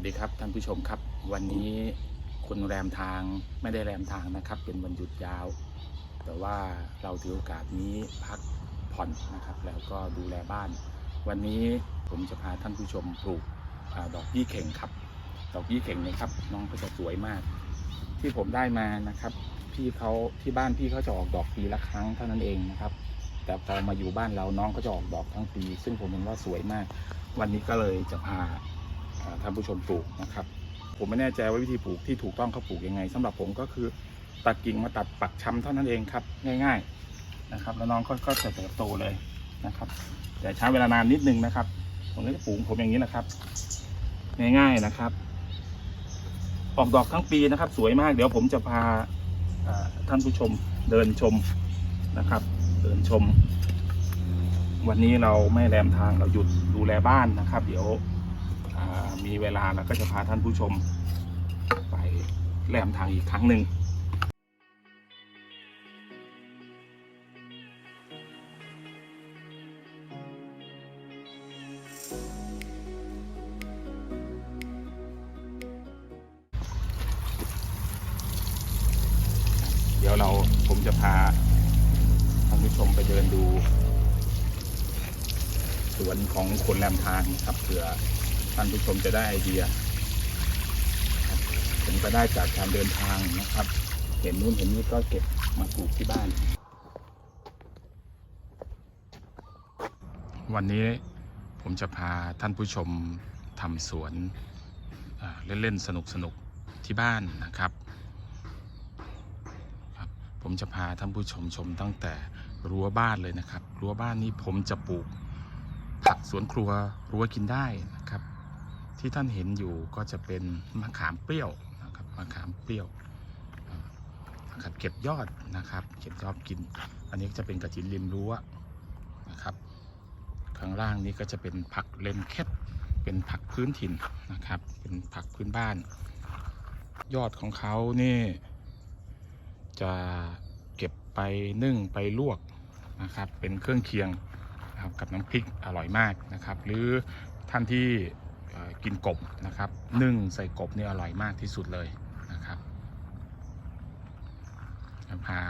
วัสดีครับท่านผู้ชมครับ วันนี้คุณแรมทางไม่ได้แรมทางนะครับ เป็นวันหยุดยาว แต่ว่าเราถือโอกาสนี้พักผ่อนนะครับ แล้วก็ดูแลบ้าน วันนี้ผมจะพาท่านผู้ชมปลูกอดอกยี่เข่งครับ ดอกยี่เข่งนะครับ น้องก็จะสวยมาก ที่ผมได้มานะครับ พี่เขาที่บ้านพี่เขาจะออกดอกปีละครั้งเท่านั้นเองนะครับ แต่พอมาอยู่บ้านเราน้องก็จะออกดอกทั้งปี ซึ่งผมเห็นว่าสวยมาก วันนี้ก็เลยจะพา ท่านผู้ชมปลูกนะครับ ผมไม่แน่ใจว่าวิธีปลูกที่ถูกต้องเขาปลูกยังไงสำหรับผมก็คือตัดกิ่งมาตัดปักช้ำเท่านั้นเองครับ ง่ายๆนะครับ แล้วน้องก็ก็จะเติบโตเลยนะครับแต่ใช้เวลานานนิดนึงนะครับ ผมก็จะปลูกผมอย่างนี้นะครับ ง่ายๆนะครับ ออกดอกทั้งปีนะครับ สวยมาก เดี๋ยวผมจะพาท่านผู้ชมเดินชมนะครับ เดินชม วันนี้เราไม่แรมทางเราหยุดดูแลบ้านนะครับ เดี๋ยว มีเวลาเราก็จะพาท่านผู้ชม ไปแลมทางอีกครั้งหนึ่งเดี๋ยวเราผมจะพาท่านผู้ชมไปเดินดู สวนของคนแรมทางครับเผื่อ ท่านผู้ชมจะได้ไอเดียผมก็ได้จากการเดินทางนะครับ เห็นนู่นเห็นนี่ก็เก็บมาปลูกที่บ้าน วันนี้ผมจะพาท่านผู้ชมทำสวนเล่นๆสนุกๆที่บ้านนะครับ ผมจะพาท่านผู้ชมชมตั้งแต่รั้วบ้านเลยนะครับ รั้วบ้านนี้ผมจะปลูกผักสวนครัวรั้วกินได้นะครับ ที่ท่านเห็นอยู่ก็จะเป็นมะขามเปรี้ยวนะครับมะขามเปรี้ยวนะครับเก็บยอดนะครับ เก็บยอดกิน อันนี้จะเป็นกระถินริมรั้วนะครับ ข้างล่างนี้ก็จะเป็นผักเลนเคปเป็นผักพื้นถิ่นนะครับ เป็นผักพื้นบ้าน ยอดของเขานี่จะเก็บไปนึ่งไปลวกนะครับ เป็นเครื่องเคียงนะครับกับน้ำพริกอร่อยมากนะครับ หรือท่านที่ กินกบนะครับนึ่งใส่กบนี่อร่อยมากที่สุดเลยนะครับพา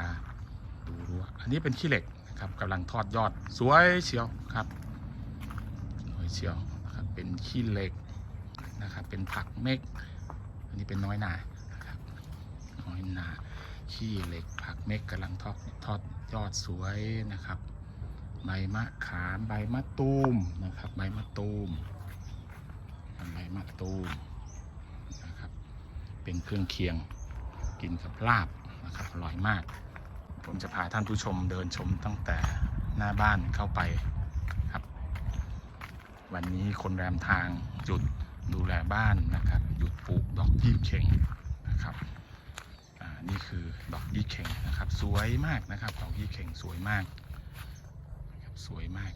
ดูรั้วอันนี้เป็นขี้เหล็กนะครับกำลังทอดยอดสวยเชียวครับสวยเชียวนะครับเป็นขี้เหล็กนะครับเป็นผักเม็ก อันนี้เป็นน้อยหนานะครับน้อยหนาขี้เหล็กผักเม็กกำลังทอดทอดยอดสวยนะครับใบมะขามใบมะตูมนะครับใบมะตูม ใบมะตูมนะครับ เป็นเครื่องเคียงกินกับลาบนะครับอร่อยมาก ผมจะพาท่านผู้ชมเดินชมตั้งแต่หน้าบ้านเข้าไปครับ วันนี้คนแรมทางหยุดดูแลบ้านนะครับหยุดปลูกดอกยี่เข่งนะครับนี่คือดอกยี่เข่งนะครับ สวยมากนะครับ ดอกยี่เข่งสวยมากสวยมาก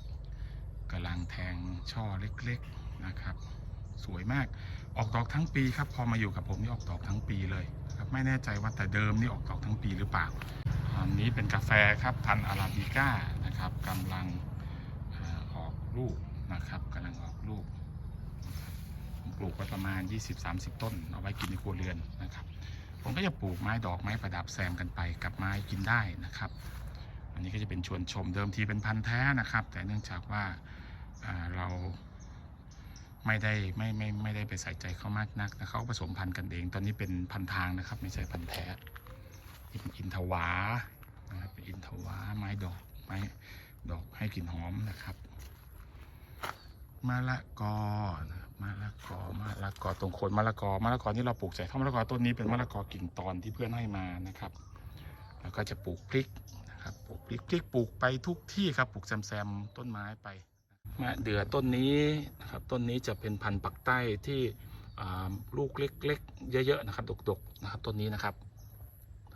กำลังแทงช่อเล็กๆนะครับ สวยมาก ออกดอกทั้งปีครับ พอมาอยู่กับผมนี่ออกดอกทั้งปีเลยครับไม่แน่ใจว่าแต่เดิมนี่ออกดอกทั้งปีหรือเปล่าอันนี้เป็นกาแฟครับพันอาราบิก้านะครับกำลังออกลูกนะครับกำลังออกลูกปลูกไว้ประมาณ 20-30 ต้น เอาไว้กินในครัวเรือนนะครับ ผมก็จะปลูกไม้ดอกไม้ประดับแซมกันไปกับไม้กินได้นะครับ อันนี้ก็จะเป็นชวนชมเดิมทีเป็นพันธุ์แท้นะครับ แต่เนื่องจากว่าเรา ไม่ได้ไม่ไม่ไม่ได้ไปใส่ใจเขามากนักนะเขาผสมพันธุ์กันเอง ตอนนี้เป็นพันธุ์ทางนะครับ ไม่ใช่พันธุ์แท้อินทวานะครับเป็นอินทวาไม้ดอกไม้ดอกให้กลิ่นหอมนะครับมะละกอนะมะละกอมะละกอตรงโคนมะละกอมะละกอนี่เราปลูกใส่ท่อมะละกอต้นนี้เป็นมะละกอกิ่งตอนที่เพื่อนให้มานะครับ แล้วก็จะปลูกพริกนะครับปลูกพริกพริกปลูกไปทุกที่ครับปลูกแซมๆต้นไม้ไป มะเดือต้นนี้นะครับต้นนี้จะเป็นพันธุ์ปักใต้ที่ลูกเล็กๆ เยอะๆนะครับดกๆนะครับต้นนี้นะครับ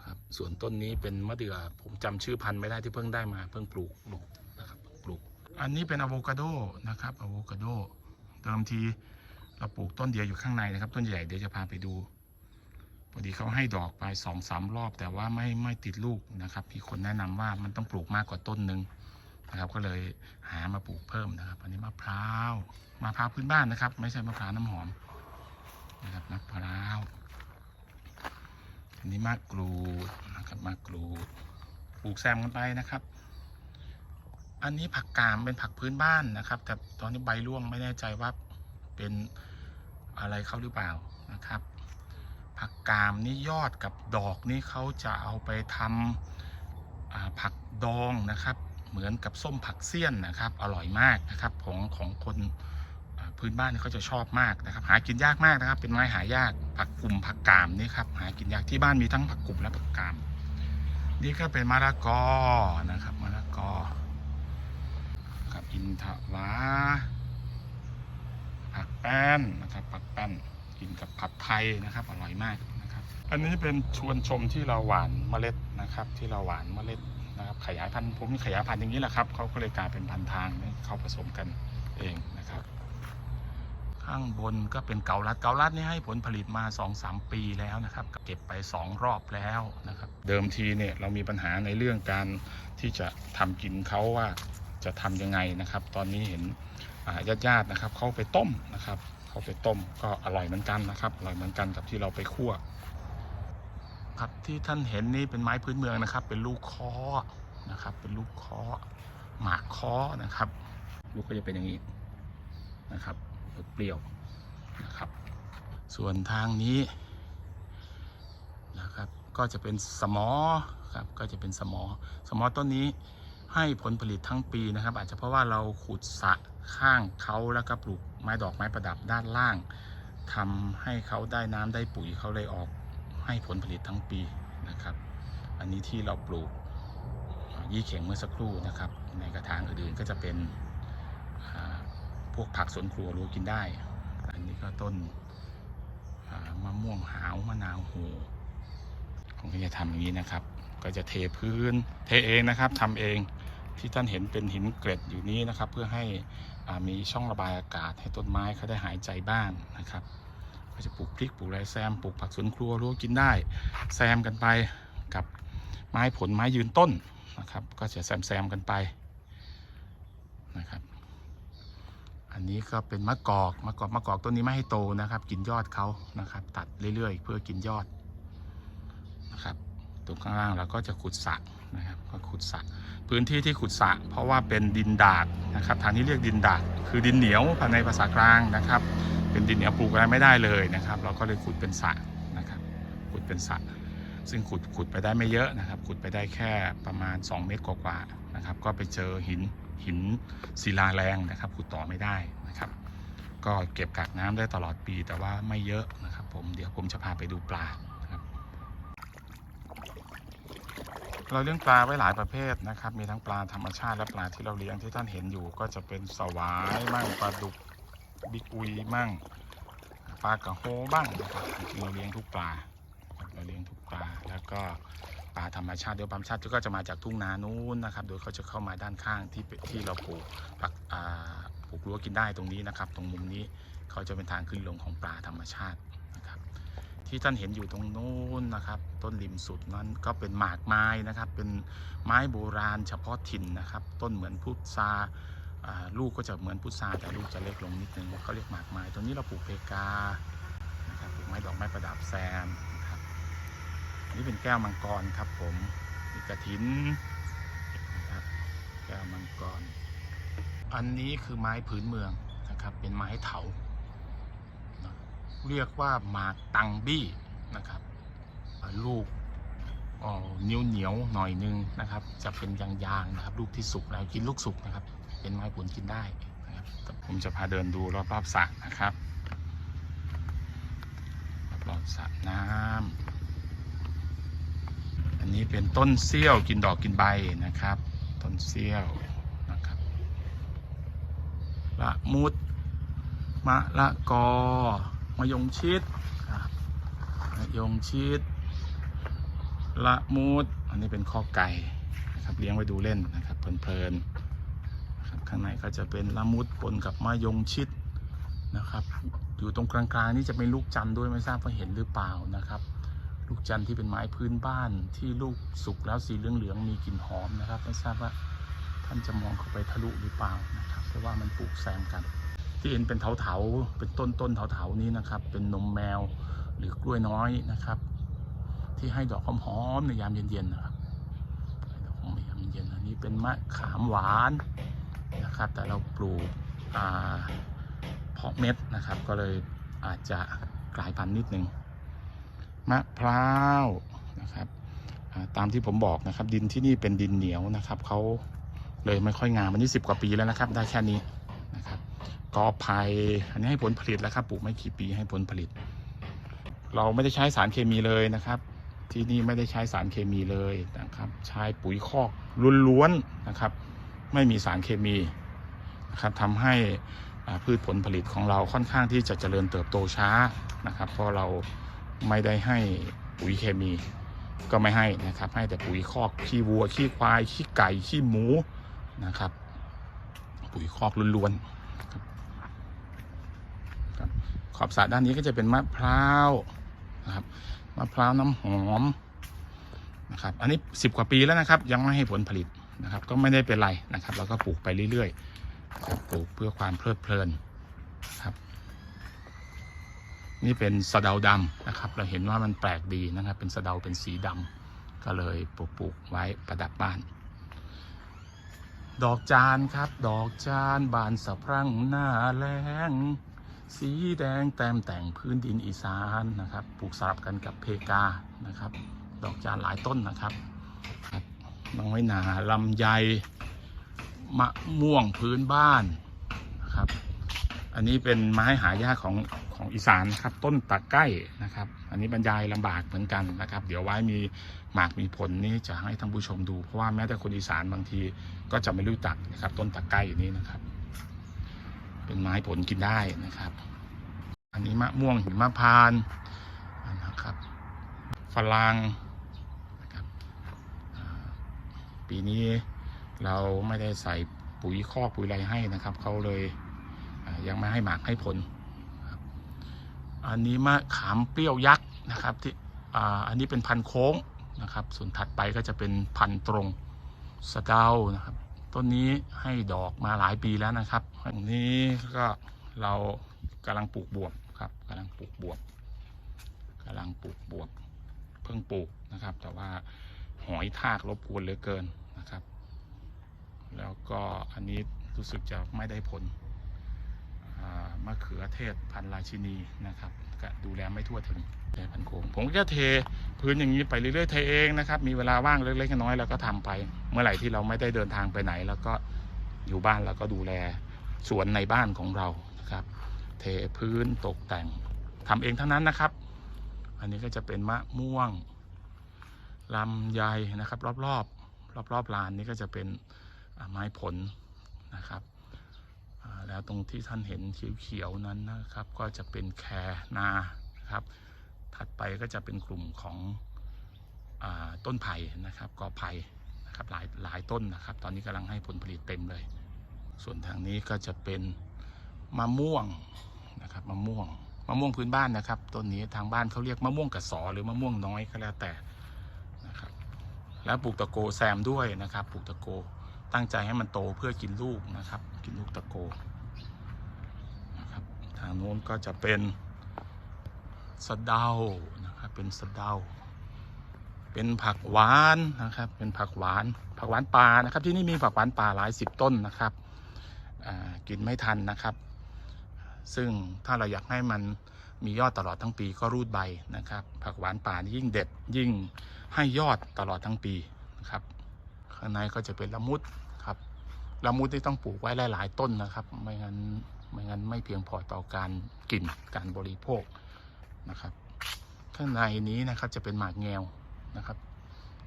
ครับส่วนต้นนี้เป็นมะเดื่อผมจำชื่อพันธุ์ไม่ได้ที่เพิ่งได้มาเพิ่งปลูกปลูกนะครับปลูก อันนี้เป็นอะโวคาโดนะครับอะโวคาโดเดิมทีเราปลูกต้นเดียวอยู่ข้างในนะครับ ต้นใหญ่เดี๋ยวจะพาไปดูพอดีเขาให้ดอกไปสองสามรอบ แต่ว่าไม่ไม่ติดลูกนะครับมีคนแนะนำว่ามันต้องปลูกมากกว่าต้นหนึ่ง นะครับ ก็เลยหามาปลูกเพิ่มนะครับ อันนี้มะพร้าวมะพร้าวพื้นบ้านนะครับ ไม่ใช่มะพร้าวน้ำหอมนะครับมะพร้าวอันนี้มะกรูดนะครับมะกรูดปลูกแซมกันไปนะครับ อันนี้ผักกามเป็นผักพื้นบ้านนะครับ แต่ตอนนี้ใบร่วงไม่แน่ใจว่าเป็นอะไรเขาหรือเปล่านะครับ ผักกามนี่ยอดกับดอกนี่เขาจะเอาไปทำผักดองนะครับ เหมือนกับส้มผักเสี้ยนนะครับ อร่อยมากนะครับของของคนพื้นบ้านเขาจะชอบมากนะครับ หากินยากมากนะครับ เป็นไม้หายากผักกลุ่มผักกามนี่ครับหากินยากที่บ้านมีทั้งผักกลุ่มและผักกาม นี่ก็เป็นมะละกอนะครับมะละกอครับอินทวาผักแป้นนะครับผักแป้นกินกับผัดไทยนะครับ อร่อยมากนะครับ อันนี้เป็นชวนชมที่เราหวานเมล็ดนะครับ ที่เราหวานเมล็ด ขยายพันธุ์ผมมีขยายพันธุ์อย่างนี้แหละครับเขาก็เลยกลายเป็นพันธุ์ทางให้เขาผสมกันเองนะครับ ข้างบนก็เป็นเกาลัดเกาลัดนี่ให้ผลผลิตมา 2-3 ปีแล้วนะครับ เก็บไป 2 รอบแล้วนะครับ เดิมทีเนี่ยเรามีปัญหาในเรื่องการที่จะทำกินเขาว่าจะทำยังไงนะครับ ตอนนี้เห็นญาติญาติๆนะครับเขาไปต้มนะครับเขาไปต้มก็อร่อยเหมือนกันนะครับอร่อยเหมือนกันกับที่เราไปคั่วครับที่ท่านเห็นนี่เป็นไม้พื้นเมืองนะครับ เป็นลูกคอ นะครับ เป็นลูกคอหมากคอนะครับ ลูกก็จะเป็นอย่างนี้นะครับเปรี้ยวนะครับ ส่วนทางนี้นะครับก็จะเป็นสมอครับก็จะเป็นสมอ สมอต้นนี้ให้ผลผลิตทั้งปีนะครับ อาจจะเพราะว่าเราขุดสะข้างเขาแล้วก็ปลูกไม้ดอกไม้ประดับด้านล่างทำให้เขาได้น้ำได้ปุ๋ยเขาเลยออกให้ผลผลิตทั้งปีนะครับ อันนี้ที่เราปลูก ยี่เข่งเมื่อสักครู่นะครับ ในกระถางอื่นๆก็จะเป็นพวกผักสวนครัวรู้กินได้ อันนี้ก็ต้นมะม่วงหาวมะนาวโหูผมก็จะทำอย่างนี้นะครับ ก็จะเทพื้นเทเองนะครับทำเองที่ท่านเห็นเป็นหินเกล็ดอยู่นี้นะครับ เพื่อให้มีช่องระบายอากาศให้ต้นไม้เขาได้หายใจบ้างนะครับ ก็จะปลูกพริกปลูกไรแซมปลูกผักสวนครัวรู้กินได้ แซมกันไปกับไม้ผลไม้ยืนต้น นะครับ ก็จะแซมแซมๆกันไปนะครับ อันนี้ก็เป็นมะกอกมะกอกมะกอกต้นนี้ไม่ให้โตนะครับ กินยอดเขานะครับ ตัดเรื่อยๆ เพื่อกินยอดนะครับตรงข้างล่างเราก็จะขุดสระนะครับก็ขุดสระพื้นที่ที่ขุดสระเพราะว่าเป็นดินดากนะครับทางนี้เรียกดินดากคือดินเหนียวภายในภาษากลางนะครับ เป็นดินเหนียวปลูกอะไรไม่ได้เลยนะครับ เราก็เลยขุดเป็นสระนะครับขุดเป็นสระ ซึ่งขุดขุดไปได้ไม่เยอะนะครับ ขุดไปได้แค่ประมาณ 2 เมตรกว่าๆนะครับ ก็ไปเจอหินหินศิลาแรงนะครับ ขุดต่อไม่ได้นะครับ ก็เก็บกักน้ำได้ตลอดปีแต่ว่าไม่เยอะนะครับ ผมเดี๋ยวผมจะพาไปดูปลานะครับ เราเลี้ยงปลาไว้หลายประเภทนะครับ มีทั้งปลาธรรมชาติและปลาที่เราเลี้ยงที่ท่านเห็นอยู่ ก็จะเป็นสวายมั่งปลาดุกบิ๊กอุยมั่งปลากระโฮบ้างนะครับจริงเราเลี้ยงทุกปลาเราเลี้ยงทุก ปลาแล้วก็ปลาธรรมชาติเดี๋ยวปลาธรรมชาติก็จะมาจากทุ่งนานู้นนะครับ โดยเขาจะเข้ามาด้านข้างที่ที่เราปลูกปักปลูกรั้วกินได้ตรงนี้นะครับ ตรงมุมนี้เขาจะเป็นทางขึ้นลงของปลาธรรมชาตินะครับ ที่ท่านเห็นอยู่ตรงนู้นนะครับ ต้นริมสุดนั้นก็เป็นหมากไม้นะครับ เป็นไม้โบราณเฉพาะถิ่นนะครับ ต้นเหมือนพุทราลูกก็จะเหมือนพุทราแต่ลูกจะเล็กลงนิดนึงเขาเรียกหมากไม้ตรงนี้เราปลูกเพกานะครับปลูกไม้ดอกไม้ประดับแซม นะครับอันนี้เป็นแก้วมังกรครับ ผมมีกระถินนะครับแก้วมังกร อันนี้คือไม้พื้นเมืองนะครับ เป็นไม้เถาเรียกว่าหมากตังบี้นะครับอ่าลูกเหนียวเหนียวหน่อยนึงนะครับ จะเป็นยางๆนะครับ ลูกที่สุกแล้วกินลูกสุกนะครับ เป็นไม้ผลกินได้นะครับผมจะพาเดินดูรอบๆสระนะครับ รอบสระน้ำ นนี้เป็นต้นเซี่ยวกินดอกกินใบนะครับ ต้นเซี่ยวนะครับละมุดมะละกอมะยงชิดมะยงชิดละมุด อันนี้เป็นข้อไก่นะครับเลี้ยงไว้ดูเล่นนะครับเพลินๆครับข้างในก็จะเป็นละมุดปนกับมะยงชิดนะครับ อยู่ตรงกลางๆนี่จะเป็นลูกจันทร์ด้วยไม่ทราบว่าเห็นหรือเปล่านะครับ ลูกจันทร์ที่เป็นไม้พื้นบ้านที่ลูกสุกแล้วสีเหลืองๆมีกลิ่นหอมนะครับ ไม่ทราบว่าท่านจะมองเข้าไปทะลุหรือเปล่านะครับเพราะว่ามันปลูกแซมกัน ที่เห็นเป็นเถาๆเป็นต้นต้นเถาๆนี้นะครับ เป็นนมแมวหรือกล้วยน้อยนะครับ ที่ให้ดอกหอมๆในยามเย็นๆนะครับให้ดอกหอมในยามเย็นๆอันนี้เป็นมะขามหวานนะครับ แต่เราปลูกเพาะเม็ดนะครับ ก็เลยอาจจะกลายพันธุ์นิดนึง มะพร้าวนะครับตามที่ผมบอกนะครับ ดินที่นี่เป็นดินเหนียวนะครับเขาเลยไม่ค่อยงามอันนี้สิบกว่าปีแล้วนะครับ ได้แค่นี้นะครับกอไผ่อันนี้ให้ผลผลิตแล้วครับปลูกไม่กี่ปีให้ผลผลิต เราไม่ได้ใช้สารเคมีเลยนะครับ ที่นี่ไม่ได้ใช้สารเคมีเลยนะครับ ใช้ปุ๋ยคอกล้วนๆนะครับ ไม่มีสารเคมีนะครับทำให้พืชผลผลิตของเราค่อนข้างที่จะเจริญเติบโตช้านะครับ เพราะเรา ไม่ได้ให้ปุ๋ยเคมี ก็ไม่ให้นะครับ ให้แต่ปุ๋ยคอกขี้วัวขี้ควายขี้ไก่ขี้หมูนะครับ ปุ๋ยคอกล้วนๆครับครับขอบสระด้านนี้ก็จะเป็นมะพร้าวนะครับมะพร้าวน้ำหอมนะครับ อันนี้สิบกว่าปีแล้วนะครับ ยังไม่ให้ผลผลิตนะครับ ก็ไม่ได้เป็นไรนะครับ เราก็ปลูกไปเรื่อยๆปลูกเพื่อความเพลิดเพลินครับ นี่เป็นสะเดาดำนะครับ เราเห็นว่ามันแปลกดีนะครับ เป็นสะเดาเป็นสีดำก็เลยปลูกปลูกไว้ประดับบ้าน ดอกจานครับ ดอกจานบานสะพรั่งหน้าแรงสีแดงแต้มแต่งพื้นดินอีสานนะครับ ปลูกสลับกันกับเพกานะครับ ดอกจานหลายต้นนะครับครับน้อยหนาลำไยมะม่วงพื้นบ้านนะครับ อันนี้เป็นไม้หายากของ ของอีสานนะครับ ต้นตะไคร้นะครับ อันนี้บรรยายลำบากเหมือนกันนะครับ เดี๋ยวไว้มีหมากมีผลนี้จะให้ท่านผู้ชมดู เพราะว่าแม้แต่คนอีสานบางทีก็จะไม่รู้จักนะครับ ต้นตะไคร้นี้นะครับ เป็นไม้ผลกินได้นะครับ อันนี้มะม่วงหิมะพานนะครับฝรั่งนะครับปีนี้เราไม่ได้ใส่ปุ๋ยคอกปุ๋ยอะไรให้นะครับเขาเลยยังไม่ให้หมากให้ผล อันนี้มะขามเปรี้ยวยักษ์นะครับที่อ่าอันนี้เป็นพันโค้งนะครับ ส่วนถัดไปก็จะเป็นพันตรงสะเดานะครับ ต้นนี้ให้ดอกมาหลายปีแล้วนะครับอันนี้ก็เรากำลังปลูกบวบครับกำลังปลูกบวบกำลังปลูกบวบ เพิ่งปลูกนะครับ แต่ว่าหอยทากรบกวนเหลือเกินนะครับ แล้วก็อันนี้รู้สึกจะไม่ได้ผล มะเขือเทศพันราชินีนะครับก็ดูแลไม่ทั่วถึงแต่พันโคงผมก็จะเทพื้นอย่างนี้ไปเรื่อยๆเทเองนะครับ มีเวลาว่างเล็กๆน้อยๆเราก็ทำไป เมื่อไหร่ที่เราไม่ได้เดินทางไปไหน แล้วก็อยู่บ้านแล้วก็ดูแลสวนในบ้านของเรานะครับ เทพื้นตกแต่งทำเองทั้งนั้นนะครับ อันนี้ก็จะเป็นมะม่วงลำไยนะครับ รอบๆรอบๆลานนี้ก็จะเป็นไม้ผลนะครับ แล้วตรงที่ท่านเห็นเขียวๆนั้นนะครับ ก็จะเป็นแคนานะครับ ถัดไปก็จะเป็นกลุ่มของอต้นไผ่นะครับกอไผ่นะครับหลายหลายต้นนะครับ ตอนนี้กำลังให้ผลผลิตเต็มเลย ส่วนทางนี้ก็จะเป็นมะม่วงนะครับมะม่วงมะม่วงพื้นบ้านนะครับต้นนี้ทางบ้านเขาเรียกมะม่วงกระสอหรือมะม่วงน้อยก็แล้วแต่นะครับ แล้วปลูกตะโกแซมด้วยนะครับปลูกตะโกตั้งใจให้มันโตเพื่อกินลูกนะครับ กินลูกตะโกางโน้นก็จะเป็นสะเดานะครับเป็นสะเดา เป็นผักหวานนะครับ เป็นผักหวาน ผักหวานป่านะครับ ที่นี่มีผักหวานป่าหลายสิบต้นนะครับกินไม่ทันนะครับ ซึ่งถ้าเราอยากให้มันมียอดตลอดทั้งปีก็รูดใบนะครับ ผักหวานป่านี่ยิ่งเด็ดยิ่งให้ยอดตลอดทั้งปีนะครับ ข้างในก็จะเป็นละมุดครับละมุดที่ต้องปลูกไว้หลาย ๆ ต้นนะครับ ไม่งั้น ไม่งั้นไม่เพียงพอต่อการกินการบริโภคนะครับ ข้างในนี้นะครับจะเป็นหมากแงวนะครับ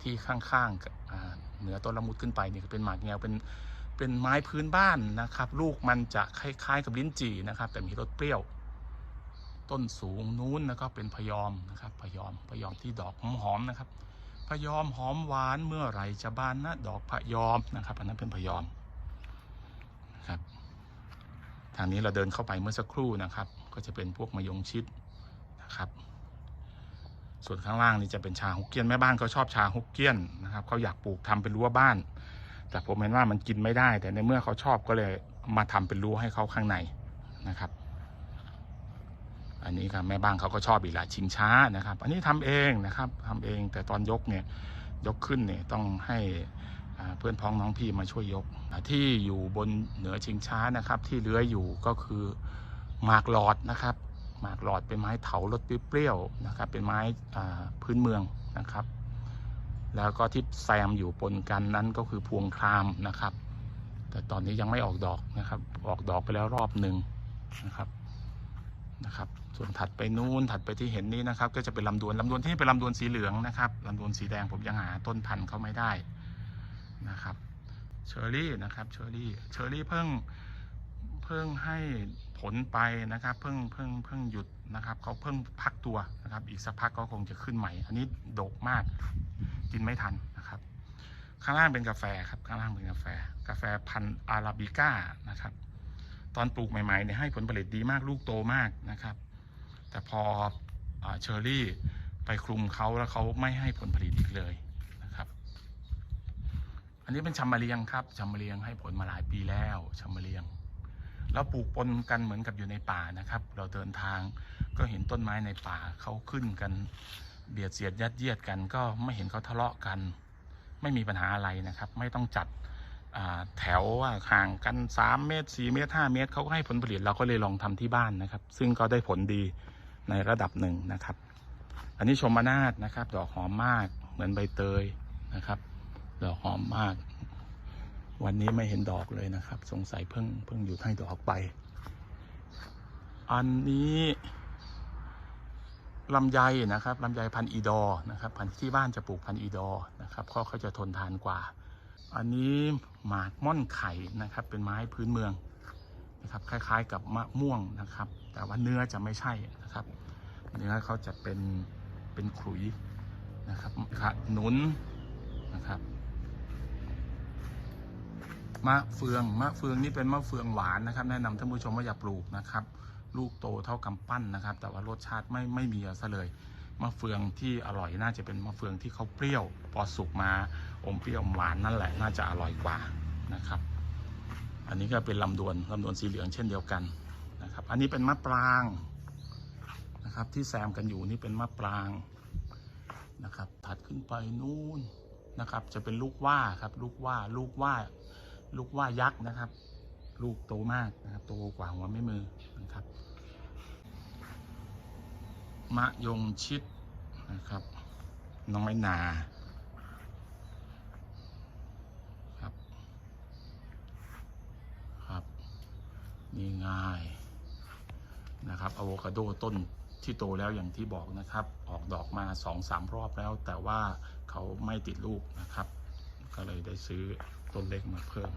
ที่ข้างๆเหนือต้นละมุดขึ้นไปนี่เป็นหมากแงวเป็นเป็นไม้พื้นบ้านนะครับ ลูกมันจะคล้ายๆกับลิ้นจี่นะครับ แต่มีรสเปรี้ยว ต้นสูงนู้นแล้วก็เป็นพยอมนะครับพยอมพยอมที่ดอกหอมๆนะครับพยอมหอมหวานเมื่อไหรจะบานนะดอกพยอมนะครับอันนั้นเป็นพยอมนะครับ ทางนี้เราเดินเข้าไปเมื่อสักครู่นะครับ ก็จะเป็นพวกมะยงชิดนะครับ ส่วนข้างล่างนี่จะเป็นชาฮกเกี้ยนแม่บ้านเขาชอบชาฮกเกี้ยนนะครับเขาอยากปลูกทำเป็นรั้วบ้าน แต่ผมเห็นว่ามันกินไม่ได้ แต่ในเมื่อเขาชอบก็เลยมาทำเป็นรั้วให้เขาข้างในนะครับ อันนี้ครับแม่บ้านเขาก็ชอบอีกละชิงช้านะครับ อันนี้ทำเองนะครับทำเองแต่ตอนยกเนี่ยยกขึ้นเนี่ยต้องให้ เพื่อนพ้องน้องพี่มาช่วยยก ที่อยู่บนเหนือชิงช้านะครับ ที่เลื้อยอยู่ก็คือหมากหลอดนะครับ หมากหลอดเป็นไม้เถารสเปรี้ยวๆนะครับ เป็นไม้พื้นเมืองนะครับ แล้วก็ที่แซมอยู่ปนกันนั้นก็คือพวงครามนะครับ แต่ตอนนี้ยังไม่ออกดอกนะครับ ออกดอกไปแล้วรอบหนึ่งนะครับนะครับ ส่วนถัดไปนู้นถัดไปที่เห็นนี้นะครับ ก็จะเป็นลำดวนลำดวนที่นี่เป็นลำดวนสีเหลืองนะครับลำดวนสีแดงผมยังหาต้นพันธุ์เขาไม่ได้ นะครับเชอร์รี่นะครับเชอร์รี่เชอร์รี่เพิ่งเพิ่งให้ผลไปนะครับ เพิ่งเพิ่งเพิ่งหยุดนะครับเขาเพิ่งพักตัวนะครับ อีกสักพักก็คงจะขึ้นใหม่ อันนี้โดกมากกินไม่ทันนะครับ ข้างล่างเป็นกาแฟครับข้างล่างเป็นกาแฟ กาแฟพันธุ์อาราบิก้านะครับ ตอนปลูกใหม่ๆเนี่ยให้ผลผลิตดีมากลูกโตมากนะครับ แต่พออเชอร์รี่ไปคลุมเขาแล้วเขาไม่ให้ผลผลิตอีกเลย อันนี้เป็นชัมมาเรียงครับชัมมาเรียงให้ผลมาหลายปีแล้วชัมมาเรียงแล้วปลูกปนกันเหมือนกับอยู่ในป่านะครับ เราเดินทางก็เห็นต้นไม้ในป่าเขาขึ้นกัน เบียดเสียดยัดเยียดกันก็ไม่เห็นเขาทะเลาะกัน ไม่มีปัญหาอะไรนะครับ ไม่ต้องจัดแถวว่าห่างกัน 3 เมตร 4 เมตร 5 เมตรเขาก็ให้ผลผลิตเราก็เลยลองทำที่บ้านนะครับ ซึ่งก็ได้ผลดีในระดับหนึ่งนะครับ อันนี้ชมนาทนะครับ ดอกหอมมากเหมือนใบเตยนะครับ ดอกหอมมาก วันนี้ไม่เห็นดอกเลยนะครับ สงสัยเพิ่งเพิ่งหยุดให้ดอกไป อันนี้ลำไยนะครับลำไยพันอีดอ์นะครับพันที่บ้านจะปลูกพันอีดอ์นะครับเขาเขาจะทนทานกว่า อันนี้หมากม่อนไข่นะครับ เป็นไม้พื้นเมืองนะครับ คล้ายๆกับมะม่วงนะครับ แต่ว่าเนื้อจะไม่ใช่นะครับ เนื้อเขาจะเป็นเป็นขลุยนะครับขนุนนะครับ มะเฟือง มะเฟืองนี่เป็นมะเฟืองหวานนะครับ แนะนำท่านผู้ชมว่าอย่าปลูกนะครับ ลูกโตเท่ากำปั้นนะครับ แต่ว่ารสชาติไม่ไม่มีซะเลย มะเฟืองที่อร่อยน่าจะเป็นมะเฟืองที่เขาเปรี้ยว พอสุกมาอมเปรี้ยวอมหวานนั่นแหละน่าจะอร่อยกว่านะครับ อันนี้ก็เป็นลำดวนลำดวนสีเหลืองเช่นเดียวกันนะครับ อันนี้เป็นมะปรางนะครับ ที่แซมกันอยู่นี่เป็นมะปรางนะครับ ถัดขึ้นไปนู่นนะครับ จะเป็นลูกว่าครับ ลูกว่าลูกว่า ลูกว่ายักษ์นะครับ ลูกโตมากนะครับโตกว่าหัวไม่มือนะครับ มะยงชิดนะครับ น้อยนาครับ ครับนี่ง่ายนะครับอะโวคาโดต้นที่โตแล้วอย่างที่บอกนะครับ ออกดอกมาสองสามรอบแล้ว แต่ว่าเขาไม่ติดลูกนะครับ ก็เลยได้ซื้อ ต้นเล็กมาเพิ่ม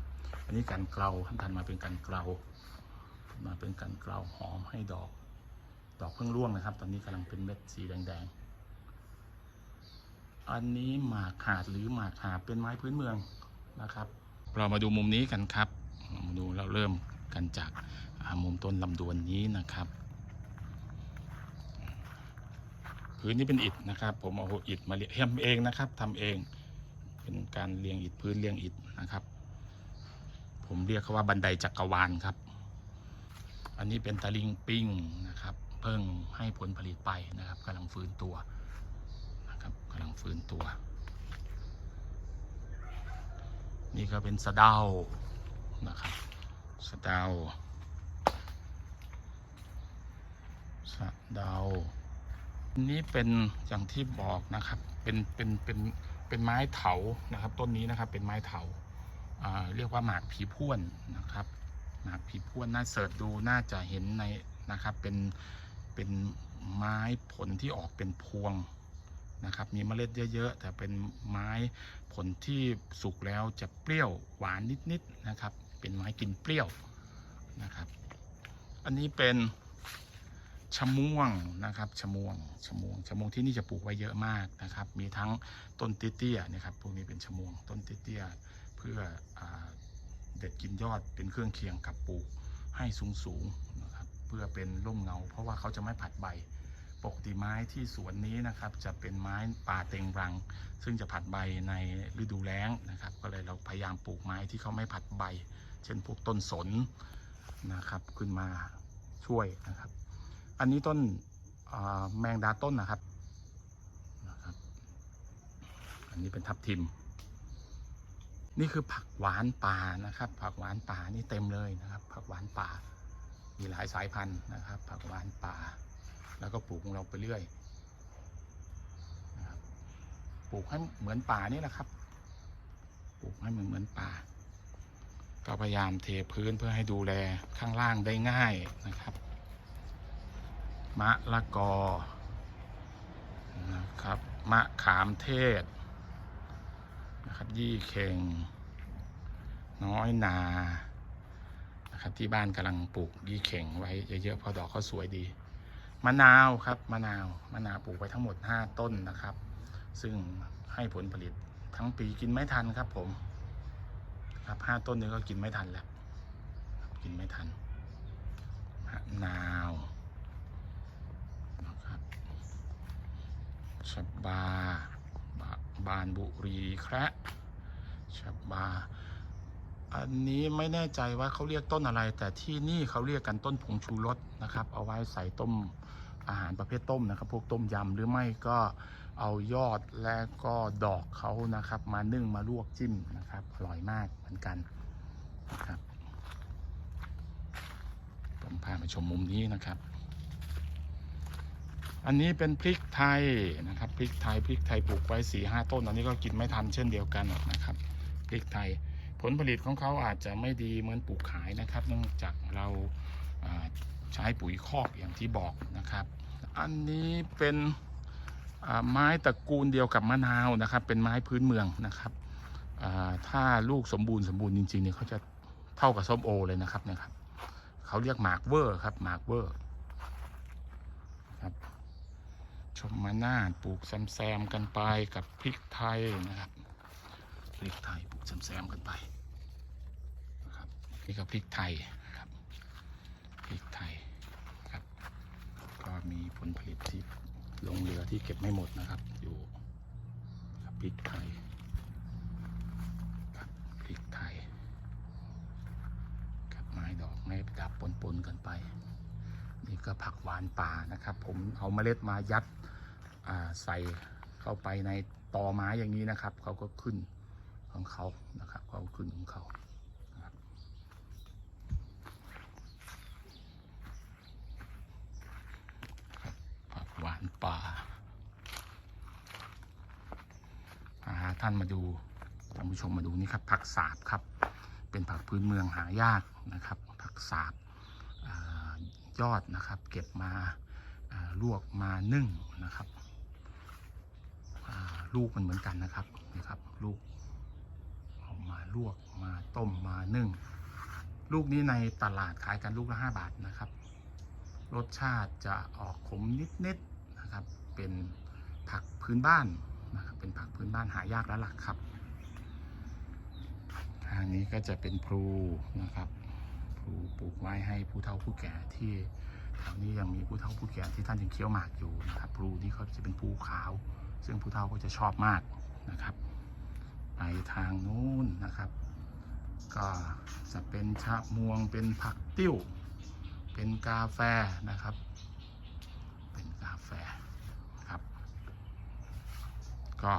อันนี้การเกลาท่านทันมาเป็นการเกลา มาเป็นการเกลาหอมให้ดอก ดอกเพิ่งร่วงนะครับ ตอนนี้กำลังเป็นเม็ดสีแดงๆ อันนี้หมากหาดหรือหมากหาเป็นไม้พื้นเมืองนะครับ เรามาดูมุมนี้กันครับ มาดูเราเริ่มกันจากมุมต้นลำดวนนี้นะครับพื้นนี้เป็นอิฐนะครับ ผมเอาอิฐมาเรียงทำเองนะครับทำเอง เป็นการเรียงอิฐพื้นเรียงอิฐนะครับ ผมเรียกเขาว่าบันไดจักรวาลครับ อันนี้เป็นตะลิงปิ้งนะครับ เพิ่งให้ผลผลิตไปนะครับกำลังฟื้นตัวนะครับกำลังฟื้นตัว นี่ก็เป็นสะเดานะครับสะเดาสะเดานี้เป็นอย่างที่บอกนะครับ เป็น เป็น เป็น เป็นไม้เถานะครับ ต้นนี้นะครับเป็นไม้เถาอ่าเรียกว่าหมากผีพ่วนนะครับ หมากผีพ่วนน่าเสิร์ชดูน่าจะเห็นในนะครับเป็นเป็นไม้ผลที่ออกเป็นพวงนะครับ มีเมล็ดเยอะ ๆ แต่เป็นไม้ผลที่สุกแล้วจะเปรี้ยวหวานนิดๆนะครับ เป็นไม้กินเปรี้ยวนะครับ อันนี้เป็น ชะม่วงนะครับชะม่วงชะม่วงชะม่วงที่นี่จะปลูกไว้เยอะมากนะครับ มีทั้งต้นเตี้ยๆนะครับพวกนี้เป็นชะม่วงต้นเตี้ยๆเพื่ออเด็ดกินยอดเป็นเครื่องเคียงกับปลูกให้สูงๆนะครับเพื่อเป็นร่มเงา เพราะว่าเขาจะไม่ผัดใบปกติไม้ที่สวนนี้นะครับ จะเป็นไม้ป่าเต็งรัง ซึ่งจะผัดใบในฤดูแล้งนะครับ ก็เลยเราพยายามปลูกไม้ที่เขาไม่ผัดใบ เช่นพวกต้นสนนะครับ ขึ้นมาช่วยนะครับ อันนี้ต้นแมงดาต้นนะครับนะครับ อันนี้เป็นทับทิม นี่คือผักหวานป่านะครับ ผักหวานป่านี่เต็มเลยนะครับ ผักหวานป่า มีหลายสายพันธุ์นะครับ ผักหวานป่า แล้วก็ปลูกของเราไปเรื่อยนะครับปลูกให้เหมือนป่านี่แหละครับ ปลูกให้เหมือนเหมือนป่า ก็พยายามเทพื้นเพื่อให้ดูแลข้างล่างได้ง่ายนะครับ มะละกอนะครับมะขามเทศนะครับยี่เข่ง น้อยนานะครับที่บ้านกำลังปลูกยี่เข่งไว้เยอะๆเพราะดอกเขาสวยดีมะนาวครับมะนาวมะนาวปลูกไว้ทั้งหมด 5 ต้นนะครับ ซึ่งให้ผลผลิตทั้งปีกินไม่ทันครับผมครับห้าต้นนี้ก็กินไม่ทันแล้ว กินไม่ทันมะนาวนะครับ ชะบาบาบานบุรีแคระชะบา อันนี้ไม่แน่ใจว่าเขาเรียกต้นอะไร แต่ที่นี่เขาเรียกกันต้นผงชูรสนะครับ เอาไว้ใส่ต้มอาหารประเภทต้มนะครับ พวกต้มยำหรือไม่ก็เอายอดและก็ดอกเขานะครับ มานึ่งมาลวกจิ้มนะครับอร่อยมากเหมือนกันนะครับผมพามาชมมุมนี้นะครับ อันนี้เป็นพริกไทยนะครับพริกไทยพริกไทยปลูกไว้สี่ห้าต้นตอนนี้ก็กินไม่ทันเช่นเดียวกันนะครับพริกไทย ผลผลิตของเขาอาจจะไม่ดีเหมือนปลูกขายนะครับเนื่องจากเราใช้ปุ๋ยคอกอย่างที่บอกนะครับ อันนี้เป็นไม้ตระกูลเดียวกับมะนาวนะครับ เป็นไม้พื้นเมืองนะครับถ้าลูกสมบูรณ์สมบูรณ์จริงๆเนี่ยเขาจะเท่ากับส้มโอเลยนะครับนะครับเขาเรียกหมากเวอร์ครับหมากเวอร์ครับ ชมมานาดปลูกแซมๆกันไปกับพริกไทยนะครับพริกไทยปลูกแซมๆกันไปนะครับนี่ก็พริกไทยนะครับพริกไทยครับก็มีผลผลิตที่ลงเรือที่เก็บไม่หมดนะครับ อยู่กับพริกไทยครับพริกไทยครับไม้ดอกไม้ประดับปนๆกันไป นี่ก็ผักหวานป่านะครับ ผมเอาเมล็ดมายัด ใส่เข้าไปในตอไม้อย่างนี้นะครับ เขาก็ขึ้นของเขานะครับเขาขึ้นของเขาผักหวานป่าท่านมาดูท่านผู้ชมมาดูนี่ครับผักสาบครับ เป็นผักพื้นเมืองหายากนะครับ ผักสาบอายอดนะครับ เก็บมาาลวกมานึ่งนะครับ ลูกมันเหมือนกันนะครับนะครับ ลูกเอามาลวกมาต้มมานึ่ง ลูกนี้ในตลาดขายกันลูกละห้าบาทนะครับ รสชาติจะออกขมนิดๆนะครับ เป็นผักพื้นบ้านนะครับเป็นผักพื้นบ้านหายากแล้วล่ะครับทางนี้ก็จะเป็นพลูนะครับพลูปลูกไว้ให้ผู้เฒ่าผู้แก่ที่แถวนี้ยังมีผู้เฒ่าผู้แก่ที่ท่านยังเคี้ยวหมากอยู่นะครับพลูนี่เขาจะเป็นพลูขาว ซึ่งผู้เฒ่าก็จะชอบมากนะครับ ไปทางนู้นนะครับ ก็จะเป็นชะมวงเป็นผักติ้ว เป็นกาแฟนะครับ เป็นกาแฟครับ ก็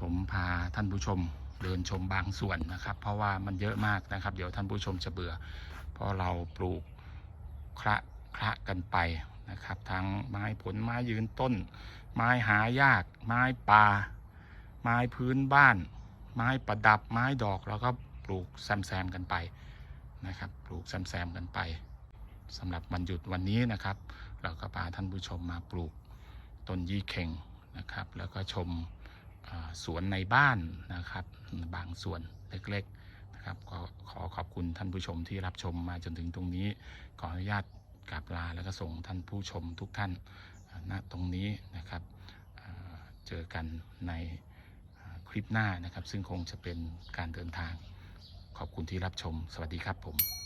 ผมพาท่านผู้ชมเดินชมบางส่วนนะครับ เพราะว่ามันเยอะมากนะครับ เดี๋ยวท่านผู้ชมจะเบื่อ เพราะเราปลูกคละคละกันไปนะครับ ทั้งไม้ผลไม้ยืนต้น ไม้หายาก ไม้ป่า ไม้พื้นบ้าน ไม้ประดับ ไม้ดอกแล้วก็ปลูกแซมๆกันไปนะครับ ปลูกแซมๆกันไปสำหรับวันหยุดวันนี้นะครับ เราก็พาท่านผู้ชมมาปลูกต้นยี่เข่งนะครับ แล้วก็ชมสวนในบ้านนะครับ บางส่วนเล็กๆนะครับก็ขอขอบคุณท่านผู้ชมที่รับชมมาจนถึงตรงนี้ ขออนุญาตกราบลาแล้วก็ส่งท่านผู้ชมทุกท่าน ณตรงนี้นะครับเจอกันในคลิปหน้านะครับ ซึ่งคงจะเป็นการเดินทาง ขอบคุณที่รับชม สวัสดีครับผม